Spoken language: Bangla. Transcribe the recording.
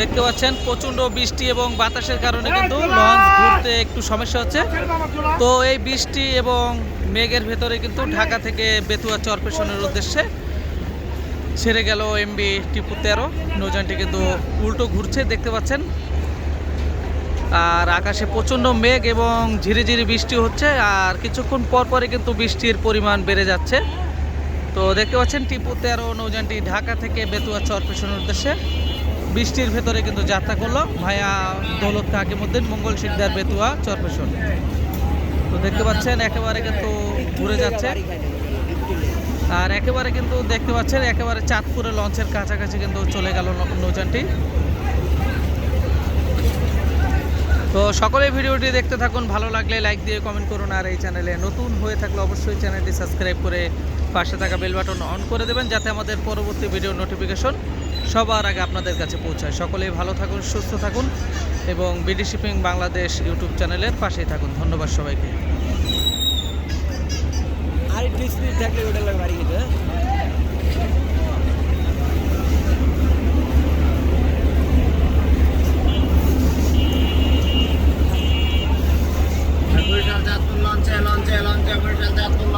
দেখতে পাচ্ছেন, প্রচণ্ড বৃষ্টি এবং বাতাসের কারণে কিন্তু লঞ্চ ঘুরতে একটু সমস্যা হচ্ছে। তো এই বৃষ্টি এবং মেঘের ভেতরে কিন্তু ঢাকা থেকে বেতুয়া চরপেশনের উদ্দেশ্যে ছেড়ে গেল এমবি টিপু তেরো। নৌযানটি কিন্তু উল্টো ঘুরছে, দেখতে পাচ্ছেন। আর আকাশে প্রচণ্ড মেঘ এবং ঝিরিঝিরি বৃষ্টি হচ্ছে, আর কিছুক্ষণ পর পরে কিন্তু বৃষ্টির পরিমাণ বেড়ে যাচ্ছে। তো দেখতে পাচ্ছেন, টিপু তেরো নৌযানটি ঢাকা থেকে বেতুয়া চরপেশনের উদ্দেশ্যে। বৃষ্টির ভেতরে কিন্তু যাত্রা করল। ভাইয়া দৌলত কাকিমুদ্দিন মঙ্গল সিকদার বেতুয়া, চরপেশন। তো দেখতে পাচ্ছেন, একেবারে কিন্তু ঘুরে যাচ্ছে। আর একেবারে কিন্তু দেখতে পাচ্ছেন, একেবারে চাঁদপুরে লঞ্চের কাছাকাছি কিন্তু চলে গেল নৌযানটি। তো সকলে ভিডিওটি দেখতে থাকুন, ভালো লাগলে লাইক দিয়ে কমেন্ট করুন, আর এই চ্যানেলে নতুন হয়ে থাকলে অবশ্যই চ্যানেলটি সাবস্ক্রাইব করে পাশে থাকা বেল বাটন অন করে দেবেন, যাতে আমাদের পরবর্তী ভিডিও নোটিফিকেশন সবার আগে আপনাদের কাছে পৌঁছায়। সকলেই ভালো থাকুন, সুস্থ থাকুন এবং বিডি শিপিং বাংলাদেশ ইউটিউব চ্যানেলের পাশেই থাকুন। ধন্যবাদ সবাইকে। আর স্পিড থাকলে ওটা বাড়ি? লঞ্চে লঞ্চে লঞ্চে বরিশাল চাঁদপুর